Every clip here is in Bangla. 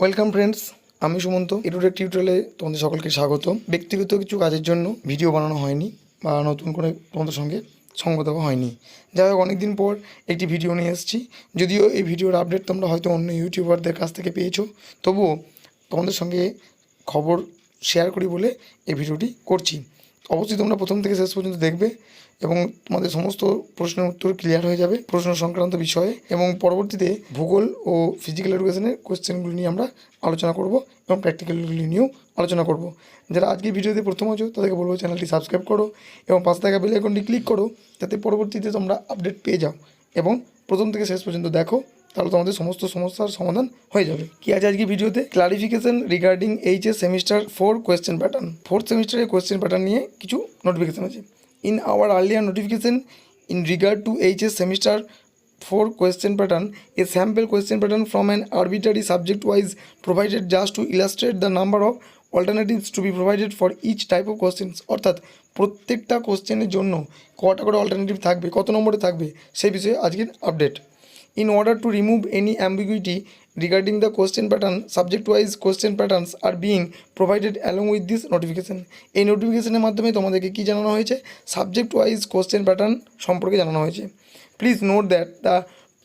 ওয়েলকাম ফ্রেন্ডস আমি সুমন্ত। এটুডেক টিউটোরিয়ালে তোমাদের সকলকে স্বাগত। ব্যক্তিগত কিছু কাজের জন্য ভিডিও বানানো হয়নি বা নতুন করে তোমাদের সঙ্গে সঙ্গ দেওয়া হয়নি। যাই হোক, অনেকদিন পর একটি ভিডিও নিয়ে এসেছি। যদিও এই ভিডিওর আপডেট তোমরা হয়তো অন্য ইউটিউবারদের কাছ থেকে পেয়েছ, তবুও তোমাদের সঙ্গে খবর শেয়ার করি বলে এই ভিডিওটি করছি। অবশ্যই তোমরা প্রথম থেকে শেষ পর্যন্ত দেখবে এবং তোমাদের সমস্ত প্রশ্নের উত্তর ক্লিয়ার হয়ে যাবে প্রশ্ন সংক্রান্ত বিষয়ে এবং পরবর্তীতে ভূগোল ও ফিজিক্যাল এডুকেশনের কোশ্চেনগুলি নিয়ে আমরা আলোচনা করব এবং প্র্যাকটিক্যালগুলি নিয়েও আলোচনা করব। যারা আজকে ভিডিওতে প্রথম আছো, তাদেরকে বলব চ্যানেলটি সাবস্ক্রাইব করো এবং পাশে থাকা বেল আইকনটি ক্লিক করো, যাতে পরবর্তীতে তোমরা আপডেট পেয়ে যাও এবং প্রথম থেকে শেষ পর্যন্ত দেখো। তাহলে তোমাদের সমস্ত সমস্যার সমাধান হয়ে যাবে। কি আছে আজকে ভিডিওতে? Clarification regarding H S semester four question pattern fourth সেমিস্টারের কোয়েশ্চেন প্যাটার্ন নিয়ে কিছু নোটিফিকেশন আছে। In our earlier notification in regard to H S semester four question pattern, a sample question pattern from an arbitrary subject wise provided just to illustrate the number of alternatives to be provided for each type of questions অর্থাৎ প্রত্যেকটা কোশ্চেনের জন্য কটা করে অল্টারনেটিভ থাকবে, কত নম্বরে থাকবে, সেই বিষয়ে আজকের update in order to remove any ambiguity regarding the question pattern subject wise question patterns are being provided along with this notification এই নোটিফিকেশনের মাধ্যমে তোমাদেরকে কি জানানো হয়েছে সাবজেক্ট ওয়াইজ কোশ্চেন প্যাটার্ন সম্পর্কে জানানো হয়েছে please note that the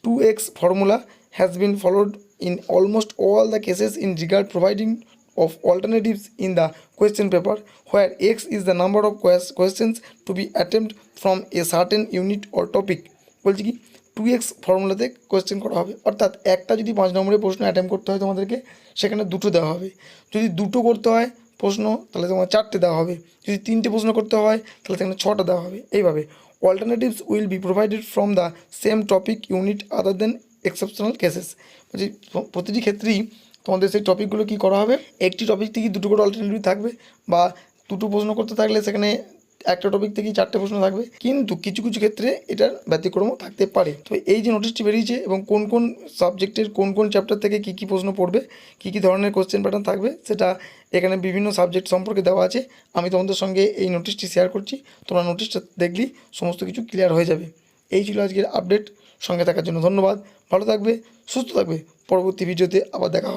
two x formula has been followed in almost all the cases in regard providing of alternatives in the question paper where x is the number of questions to be attempted from a certain unit or topic বলছি কি টু এক্স ফর্মুলাতে কোয়েশ্চেন করা হবে। অর্থাৎ একটা যদি পাঁচ নম্বরের প্রশ্ন অ্যাটেম্প করতে হয় তোমাদেরকে, সেখানে দুটো দেওয়া হবে। যদি দুটো করতে হয় প্রশ্ন, তাহলে তোমার চারটে দেওয়া হবে। যদি তিনটে প্রশ্ন করতে হয়, তাহলে সেখানে ছটা দেওয়া হবে। এইভাবে alternatives will be provided from the same topic unit other than exceptional cases প্রতিটি ক্ষেত্রেই তোমাদের সেই টপিকগুলো কী করা হবে? একটি টপিক থেকে দুটো করে অল্টারনেটিভ থাকবে বা দুটো প্রশ্ন করতে থাকলে সেখানে একটা টপিক থেকেই চারটে প্রশ্ন থাকবে। কিন্তু কিছু কিছু ক্ষেত্রে এটার ব্যতিক্রমও থাকতে পারে। তো এই যে নোটিশটি বেরিয়েছে এবং কোন কোন সাবজেক্টের কোন কোন চ্যাপ্টার থেকে কী কী প্রশ্ন পড়বে, কী কী ধরনের কোশ্চেন প্যাটার্ন থাকবে, সেটা এখানে বিভিন্ন সাবজেক্ট সম্পর্কে দেওয়া আছে। আমি তোমাদের সঙ্গে এই নোটিশটি শেয়ার করছি। তোমরা নোটিশটা দেখলেই সমস্ত কিছু ক্লিয়ার হয়ে যাবে। এই ছিল আজকের আপডেট সঙ্গে থাকার জন্য ধন্যবাদ। ভালো থাকবে, সুস্থ থাকবে। পরবর্তী ভিডিওতে আবার দেখা হবে।